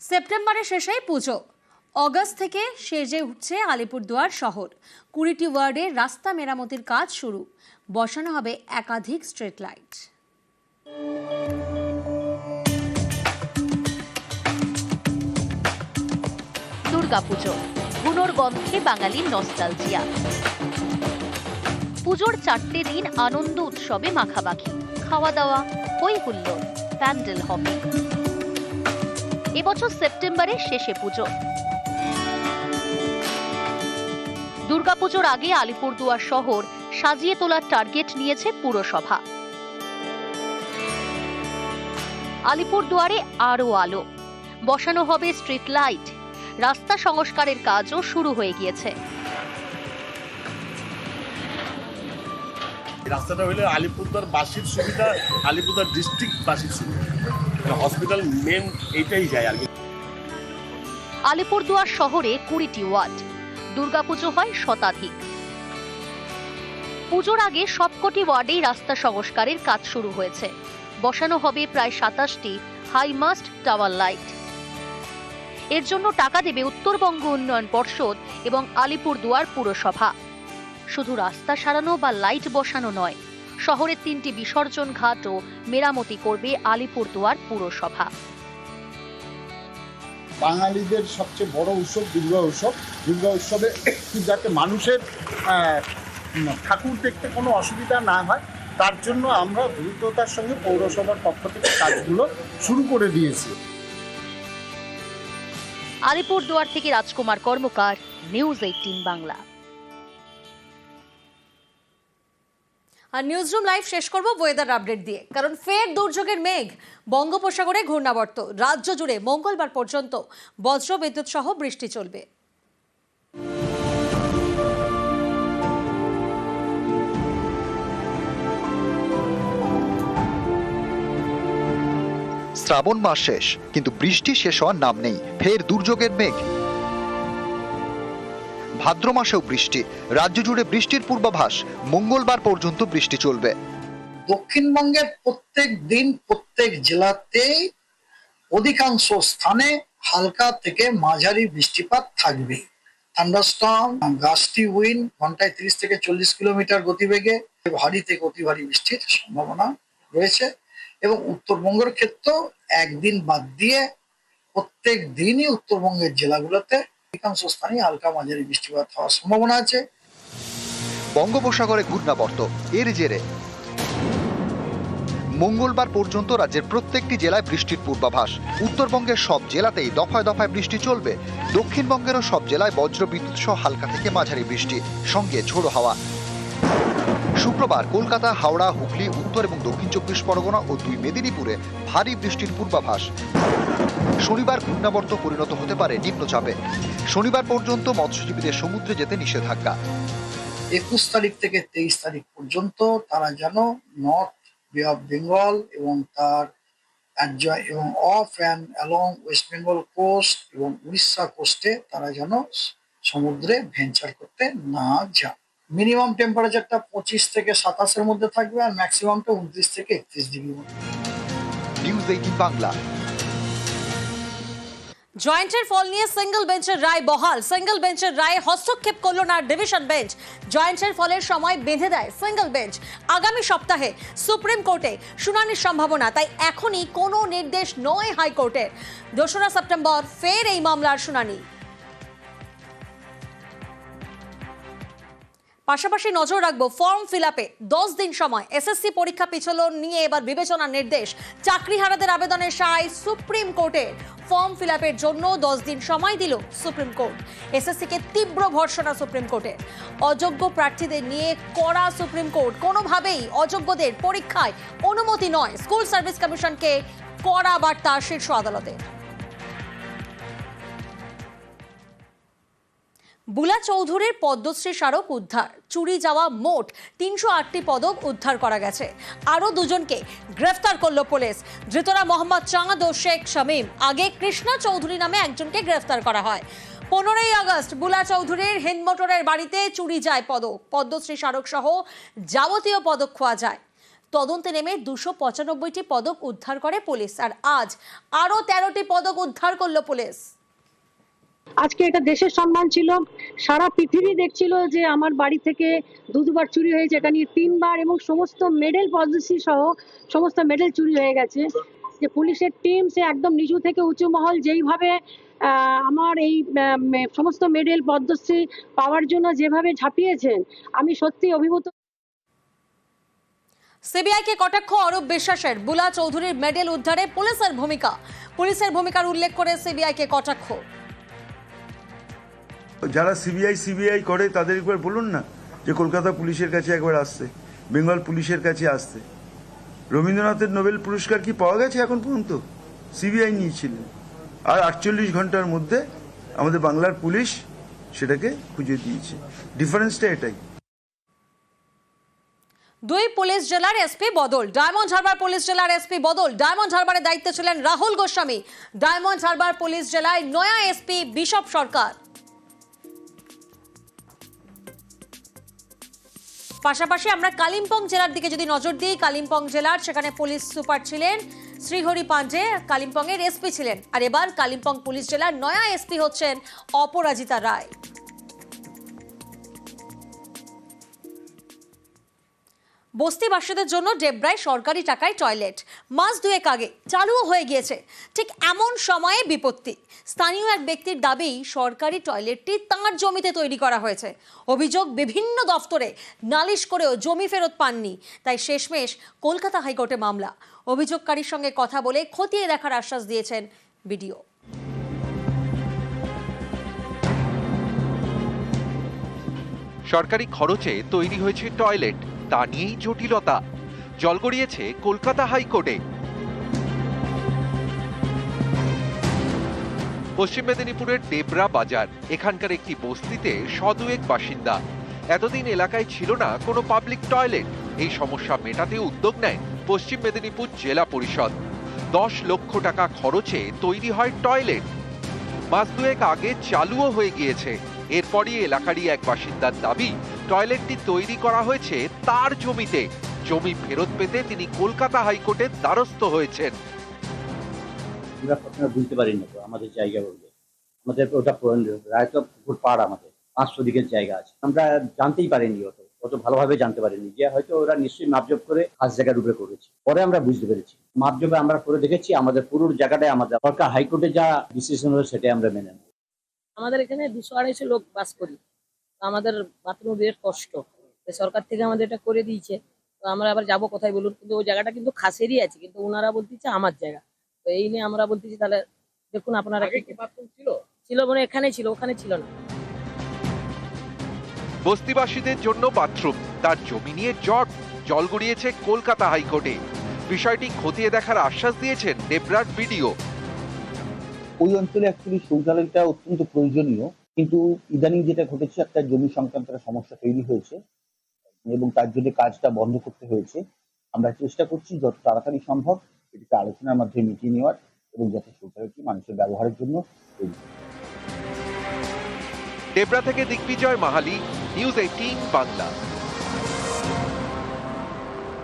সেপ্টেম্বরের শেষেই পুজো। অগস্ট থেকে সেজে উঠছে আলিপুরদুয়ার শহর। কুড়িটি ওয়ার্ডে রাস্তা মেরামতির কাজ শুরু। বসানো হবে একাধিক স্ট্রিট লাইট দুর্গাপুজো গুনোর গন্ধে বাঙালির নস্টালজিয়া। পুজোর চারটে দিন আনন্দ উৎসবে মাখামাখি। খাওয়া দাওয়া হই হুল্লোড় প্যান্ডেল হবে এবছর সেপ্টেম্বরের শেষে পুজো। দুর্গাপুজোর আগে আলিপুরদুয়ার শহর সাজিয়ে তোলার টার্গেট নিয়েছে পুরসভা। আলিপুরদুয়ারে আরও আলো। বসানো হবে স্ট্রিট লাইট। রাস্তা সংস্কারের কাজও শুরু হয়ে গিয়েছে। রাস্তাটা হলে আলিপুরদার বাসীর সুবিধা আলিপুরদার ডিস্ট্রিক্ট বাসীর সুবিধা। হসপিটাল মেন যায় আর কি। আলিপুরদুয়ার শহরে কুড়িটি ওয়ার্ড। দুর্গাপুজো হয় শতাধিক। পুজোর আগে সবকটি ওয়ার্ডেই রাস্তা সংস্কারের কাজ শুরু হয়েছে। বসানো হবে প্রায় সাতাশটি হাইমাস্ট টাওয়ার লাইটের জন্য টাকা দেবে উত্তরবঙ্গ উন্নয়ন পর্ষদ এবং আলিপুরদুয়ার পুরসভা। শুধু রাস্তা সারানো বা লাইট বসানো নয় শহরের তিনটি বিসর্জন ঘাটও মেরামতি করবে আলিপুরদুয়ার পুরসভা। বাঙালিদের সবচেয়ে বড় উৎসব দুর্গা উৎসব। দুর্গা উৎসবে যাতে মানুষের ঠাকুর দেখতে কোনো অসুবিধা না হয় তার জন্য আমরা দ্রুততার সঙ্গে পৌরসভার পক্ষ থেকে কাজগুলো শুরু করে দিয়েছি। আলিপুরদুয়ার থেকে রাজকুমার কর্মকার নিউজ এইটিন বাংলা। আর নিউজরুম লাইভ শেষ করব ওয়েদার আপডেট দিয়ে। কারণ ফের দুর্যোগের মেঘ। বঙ্গোপসাগরে ঘূর্ণাবর্ত। রাজ্য জুড়ে মঙ্গলবার পর্যন্ত বজ্র বিদ্যুৎ সহ বৃষ্টি চলবে। শ্রাবণ মাস শেষ, কিন্তু বৃষ্টি শেষ হওয়ার নাম নেই। ফের দুর্যোগের মেঘ। ভাদ্র মাসেও বৃষ্টি। রাজ্য জুড়ে বৃষ্টির পূর্বাভাস, মঙ্গলবার পর্যন্ত বৃষ্টি চলবে। দক্ষিণবঙ্গের প্রত্যেক দিন, প্রত্যেক জেলাতেই অধিকাংশ স্থানে হালকা থেকে মাঝারি বৃষ্টিপাত থাকবে। থান্ডারস্টর্ম গাস্টি উইন, ঘন্টায় তিরিশ থেকে চল্লিশ কিলোমিটার গতিবেগে ভারী থেকে অতি ভারী বৃষ্টির সম্ভাবনা রয়েছে এবং উত্তরবঙ্গের ক্ষেত্রেও একদিন বাদ দিয়ে প্রত্যেক দিনই উত্তরবঙ্গের জেলাগুলোতে অধিকাংশ স্থানে হালকা মাঝারি বৃষ্টিপাত হওয়ার সম্ভাবনা আছে। বঙ্গোপসাগরে ঘূর্ণাবর্ত, এর জেরে। মঙ্গলবার পর্যন্ত রাজ্যের প্রত্যেকটি জেলায় বৃষ্টির পূর্বাভাস। উত্তরবঙ্গের সব জেলাতেই দফায় দফায় বৃষ্টি চলবে। দক্ষিণবঙ্গেরও সব জেলায় বজ্র বিদ্যুৎ সহ হালকা থেকে মাঝারি বৃষ্টি, সঙ্গে ঝোড়ো হাওয়া। শুক্রবার কলকাতা, হাওড়া, হুগলি, উত্তর এবং দক্ষিণ চব্বিশ পরগনা ও দুই মেদিনীপুরে ভারী বৃষ্টির পূর্বাভাস। শনিবার ঘূর্ণাবর্ত পরিণত হতে পারে নিম্নচাপে। শনিবার পর্যন্ত মৎস্যজীবীদের সমুদ্রে যেতে নিষেধাজ্ঞা। একুশ তারিখ থেকে তেইশ তারিখ পর্যন্ত তারা যেন নর্থ বে অফ বেঙ্গল এবং তার এবং off and along west Bengal coast এবং উড়িষ্যা কোস্টে তারা যেন সমুদ্রে ভেঞ্চার করতে না যান। মিনিমাম টেম্পারেচারটা পঁচিশ থেকে সাতাশের মধ্যে থাকবে আর ম্যাক্সিমামটা উনত্রিশ থেকে একত্রিশ ডিগ্রি মধ্যে। News eighteen Bangla. জয়েন্টের ফল নিয়ে সিঙ্গেল বেঞ্চের রায় বহাল। সিঙ্গেল বেঞ্চের রায়ে হস্তক্ষেপ করল না ডিভিশন বেঞ্চ। জয়েন্টের ফলের সময় বেঁধে দেয় সিঙ্গেল বেঞ্চ। আগামী সপ্তাহে সুপ্রিম কোর্টে শুনানির সম্ভাবনা, তাই এখনই কোনো নির্দেশ নয় হাইকোর্টের। দোসরা সেপ্টেম্বর, ফের এই মামলার শুনানি। পাশাপাশি নজর রাখব ফর্ম ফিল আপে দশ দিন সময়। এসএসসি পরীক্ষা পিছলো নিয়ে এবার বিবেচনার নির্দেশ। চাকরিহারাদের আবেদনের সায় সুপ্রিম কোর্টের ফর্ম ফিল আপের জন্য দশ দিন সময় দিল সুপ্রিম কোর্ট। এসএসসিকে তীব্র ভর্সনা সুপ্রিম কোর্টের অযোগ্য প্রার্থীদের নিয়ে করা সুপ্রিম কোর্ট। কোনোভাবেই অযোগ্যদের পরীক্ষায় অনুমতি নয়। স্কুল সার্ভিস কমিশনকে কড়া বার্তা শীর্ষ আদালতের বুলা চৌধুরীর পদ্মশ্রী স্মারক উদ্ধার। চুরি যাওয়া মোট তিনশো আটটি পদক উদ্ধার করা গেছে। আরও দুজনকে গ্রেফতার করল পুলিশ। ধৃতরা মোহাম্মদ চাঁদ ও শেখ শামীম। আগে কৃষ্ণা চৌধুরী নামে একজনকে গ্রেফতার করা হয়। পনেরোই আগস্ট বুলা চৌধুরীর হিন্দমোটরের বাড়িতে চুরি যায় পদক। পদ্মশ্রী স্মারক সহ যাবতীয় পদক খোয়া যায়। তদন্তে নেমে দুশো পঁচানব্বইটি পদক উদ্ধার করে পুলিশ। আর আজ আরও তেরোটি পদক উদ্ধার করল পুলিশ। আজকে এটা দেশের সম্মান ছিল। সারা পৃথিবী দেখছিল যে আমার বাড়ি থেকে দু দুবার চুরি হয়েছে। এটা নিয়ে তিনবার এবং সমস্ত মেডেল পলিসি সহ সমস্ত মেডেল চুরি হয়ে গেছে। যে পুলিশের টিম সে একদম নিচু থেকে উঁচু মহল যেইভাবে আমার এই সমস্ত মেডেল পদ্মশ্রী পাওয়ার জন্য যেভাবে ঝাঁপিয়েছেন, আমি সত্যি অভিভূত সিবিআইকে কটাক্ষ অরূপ বিশ্বাসের। বুলা চৌধুরীর মেডেল উদ্ধারে পুলিশের ভূমিকা। পুলিশের ভূমিকার উল্লেখ করে সিবিআইকে কটাক্ষ। যারা সিবিআই সিবিআই করে তাদের একবার বলুন না যে কলকাতা পুলিশের কাছে একবার আসতে বেঙ্গল পুলিশের কাছে আসতে রবীন্দ্রনাথের নোবেল পুরস্কার কি পাওয়া গেছে এখন পর্যন্ত? সিবিআই নিয়েছিলেন। আর আটচল্লিশ ঘণ্টার মধ্যে আমাদের বাংলার পুলিশ সেটাকে খুঁজে দিয়েছে। ডিফারেন্সটা এটাই। দুই পুলিশ জেলার এসপি বদল। ডায়মন্ড হারবার পুলিশ জেলার এসপি বদল। ডায়মন্ড হারবারের দায়িত্বে ছিলেন রাহুল গোস্বামী। ডায়মন্ড হারবার পুলিশ জেলায় নয়া এসপি বিশপ সরকার। পাশাপাশি আমরা কালিম্পং জেলার দিকে যদি নজর দিই, কালিম্পং জেলার সেখানে পুলিশ সুপার ছিলেন শ্রীহরি পাঞ্জে কালিম্পং এর এসপি ছিলেন। আর এবার কালিম্পং পুলিশ জেলার নয়া এসপি হচ্ছেন অপরাজিতা রায়। বস্তিবাসীদের জন্য ডেবরায় সরকারি টাকায় টয়লেট। মাস দুয়েক আগে চালুও হয়ে গিয়েছে। ঠিক এমন সময়ে বিপত্তি। স্থানীয় এক ব্যক্তির দাবি, সরকারি টয়লেটটি তাঁর জমিতে তৈরি করা হয়েছে। অভিযোগ, বিভিন্ন দফতরে নালিশ করেও জমি ফেরত পাননি। তাই শেষমেশ কলকাতা হাইকোর্টে মামলা। অভিযোগকারীর সঙ্গে কথা বলে খতিয়ে দেখার আশ্বাস দিয়েছেন বিডিও। সরকারি খরচে তৈরি হয়েছে টয়লেট। তা নিয়েই জটিলতা। জল গড়িয়েছে কলকাতা হাইকোর্টে। পশ্চিম মেদিনীপুরের ডেবরা বাজার, এখানকার একটি বস্তিতে শদুয়েক বাসিন্দা। এতদিন এলাকায় ছিল না কোনো পাবলিক টয়লেট। এই সমস্যা মেটাতে উদ্যোগ নেয় পশ্চিম মেদিনীপুর জেলা পরিষদ। দশ লক্ষ টাকা খরচে তৈরি হয় টয়লেট। মাস দুয়েক আগে চালুও হয়ে গিয়েছে। এরপরই এলাকারই এক বাসিন্দার দাবি টয়লেটটি তৈরি করা হয়েছে তার জমিতে। জমি ফেরত পেতে তিনি কলকাতা হাইকোর্টের দ্বারস্থ হয়েছেন। আমরা প্রথমে বুঝতে পারিনি তো আমাদের জায়গা বলতে। আমাদের ওটা রায়তা পুকুর পাড় আমাদের পাঁচশো দিকের জায়গা আছে। আমরা জানতেই পারিনি অত অত ভালোভাবে জানতে পারিনি যে হয়তো ওরা নিশ্চয়ই মাপজোপ করে খাস জায়গার উপরে করেছে। পরে আমরা বুঝতে পেরেছি। মাপজোপে আমরা করে দেখেছি আমাদের পুরো জায়গাটাই আমাদের। সরকার হাইকোর্টে যা ডিসিশন হলো সেটাই আমরা মেনে নেব। আমাদের এখানে দুশো আড়াইশো লোক বাস করি। তো আমাদের বাথরুম বিরাট কষ্ট। সরকার থেকে আমাদের এটা করে দিয়েছে। তো আমরা আবার যাব কোথায় বলুন? কিন্তু ওই জায়গাটা কিন্তু খাসেরই আছে কিন্তু ওনারা বলতেছে আমার জায়গা। তো এই নিয়ে আমরা বলতেছি তাহলে দেখুন আপনারা কি ছিল? ছিল মানে এখানে ছিল ওখানে ছিল না। বস্তিবাসীদের জন্য বাথরুম তার জমি নিয়ে জট জল গড়িয়েছে কলকাতা হাইকোর্টে। বিষয়টি খতিয়ে দেখার আশ্বাস দিয়েছেন ডেবরার বিডিও। ওই অঞ্চলে অ্যাকচুয়ালি শৌচালয়টা অত্যন্ত প্রয়োজনীয়। কিন্তু ইদানিং যেটা ঘটেছে, একটা জমি সংক্রান্ত একটা সমস্যা তৈরি হয়েছে এবং তার জন্য কাজটা বন্ধ করতে হয়েছে আমরা চেষ্টা করছি যত তাড়াতাড়ি সম্ভব এটিকে আলোচনার মাধ্যমে মিটিয়ে নেওয়ার এবং যাতে শৌচালয়টি মানুষের ব্যবহারের জন্য তৈরি। ডেবরা থেকে দিগ্বিজয় মাহালি, নিউজ এইটিন বাংলা